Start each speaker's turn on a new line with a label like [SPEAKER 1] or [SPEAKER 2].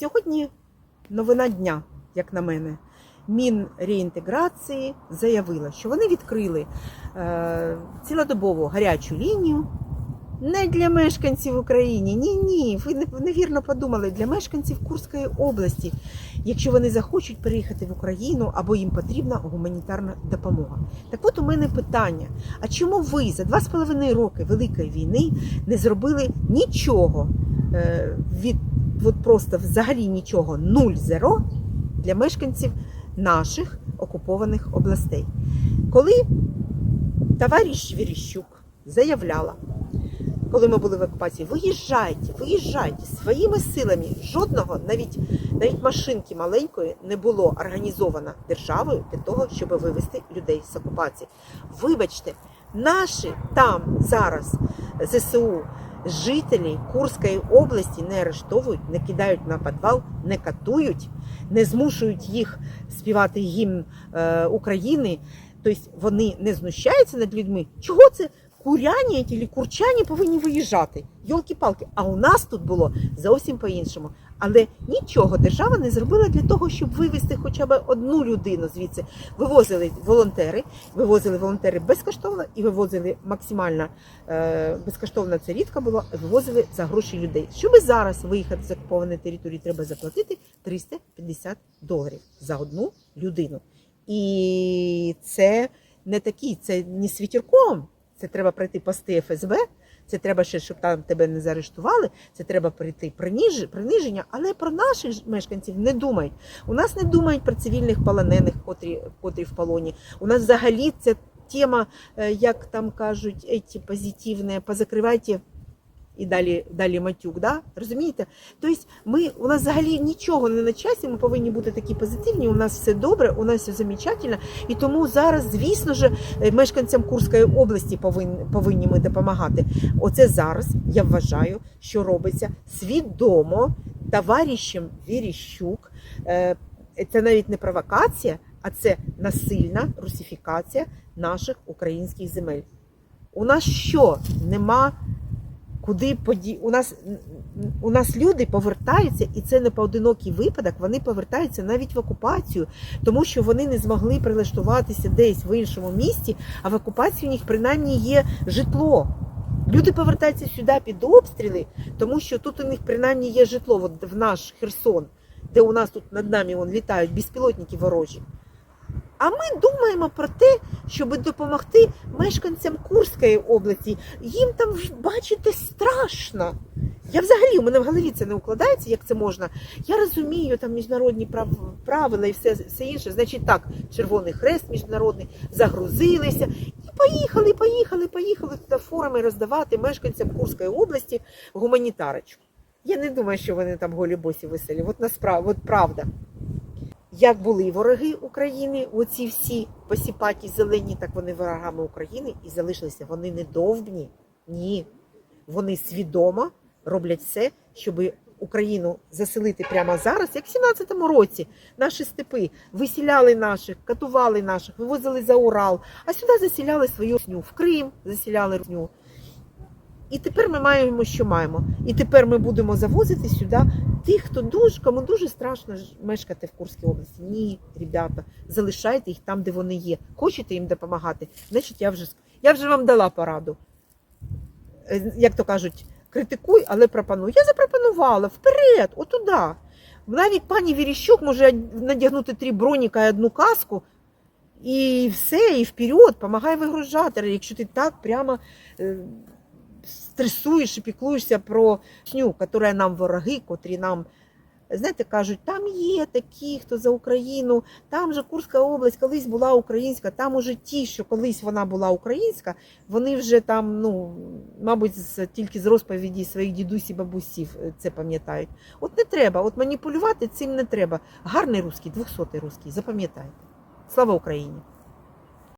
[SPEAKER 1] Сьогодні новина дня, як на мене. Мінреінтеграції заявила, що вони відкрили е, цілодобову гарячу лінію не для мешканців України. Ні, ні, ви невірно подумали, для мешканців Курської області, якщо вони захочуть переїхати в Україну або їм потрібна гуманітарна допомога. Так от у мене питання: а чому ви за два з половиною роки Великої війни не зробили нічого е, від от просто взагалі нічого нуль-зеро для мешканців наших окупованих областей? Коли товариш Віріщук заявляла, коли ми були в окупації, виїжджайте, виїжджайте своїми силами. Жодного, навіть навіть машинки маленької не було організовано державою для того, щоб вивезти людей з окупації. Вибачте, наші там зараз ЗСУ жителі Курської області не арештовують, не кидають на підвал, не катують, не змушують їх співати гімн е, України. Тобто вони не знущаються над людьми. Чого це куряні чи курчані повинні виїжджати? Йолки-палки. А у нас тут було зовсім по-іншому. Але нічого держава не зробила для того, щоб вивезти хоча б одну людину звідси. Вивозили волонтери, вивозили волонтери безкоштовно і вивозили максимально е, безкоштовно. Це рідко було, вивозили за гроші людей. Щоб зараз виїхати з окупованої території, треба заплатити 350 доларів за одну людину. І це не такі, це не світірком. Це треба пройти пости ФСБ. Це треба ще, щоб там тебе не заарештували. Це треба прийти приниження, але про наших мешканців не думають. У нас не думають про цивільних полонених, котрі, котрі в полоні. У нас взагалі ця тема, е, як там кажуть, еті позитивне, позакривайте і далі, далі матюк. Да? Розумієте? Тобто ми, у нас взагалі нічого не на часі, ми повинні бути такі позитивні, у нас все добре, у нас все замечательно. І тому зараз, звісно ж, е, мешканцям Курської області повинні, повинні ми допомагати. Оце зараз я вважаю, що робиться свідомо товаришем Віріщук. Е, Це навіть не провокація, а це насильна русифікація наших українських земель. У нас що? Нема куди поді... у нас у нас люди повертаються, і це не поодинокий випадок. Вони повертаються навіть в окупацію, тому що вони не змогли прилаштуватися десь в іншому місті, а в окупації у них принаймні є житло. Люди повертаються сюди під обстріли, тому що тут у них принаймні є житло. От в наш Херсон, де у нас тут над нами вон, літають безпілотники ворожі. А ми думаємо про те, щоб допомогти мешканцям Курської області. Їм там бачите страшно. Я взагалі у мене в голові це не укладається, як це можна. Я розумію там міжнародні правила і все, все інше. Значить, так, Червоний Хрест міжнародний загрузилися і поїхали, поїхали, поїхали туди форуми роздавати мешканцям Курської області гуманітарочку. Я не думаю, що вони там голі босі веселі. От насправді, от правда. Як були вороги України, оці всі посіпаті зелені, так вони ворогами України і залишилися. Вони не довбні. Ні. Вони свідомо роблять все, щоб Україну заселити прямо зараз, як в 17-му році. Наші степи висіляли наших, катували наших, вивозили за Урал, а сюди засіляли свою русню. В Крим засіляли русню. І тепер ми маємо, що маємо. І тепер ми будемо завозити сюди тих, хто дуже, кому дуже страшно мешкати в Курській області. Ні, ребята, залишайте їх там, де вони є. Хочете їм допомагати? Значить, я вже я вже вам дала пораду. Е, Як то кажуть, критикуй, але пропонуй. Я запропонувала вперед, отуда. Навіть пані Віріщук може надягнути три броніка і одну каску. І все, і вперед, помагай вигружати, якщо ти так прямо е, стресуєш і піклуєшся про сню, яка нам вороги, котрі нам, знаєте, кажуть, там є такі, хто за Україну, там же Курська область колись була українська, там уже ті, що колись вона була українська, вони вже там, ну, мабуть, тільки з розповіді своїх дідусів, бабусів е, це пам'ятають. От не треба, от маніпулювати цим не треба. Гарний русський, двохсотий русський, запам'ятайте. Слава Україні!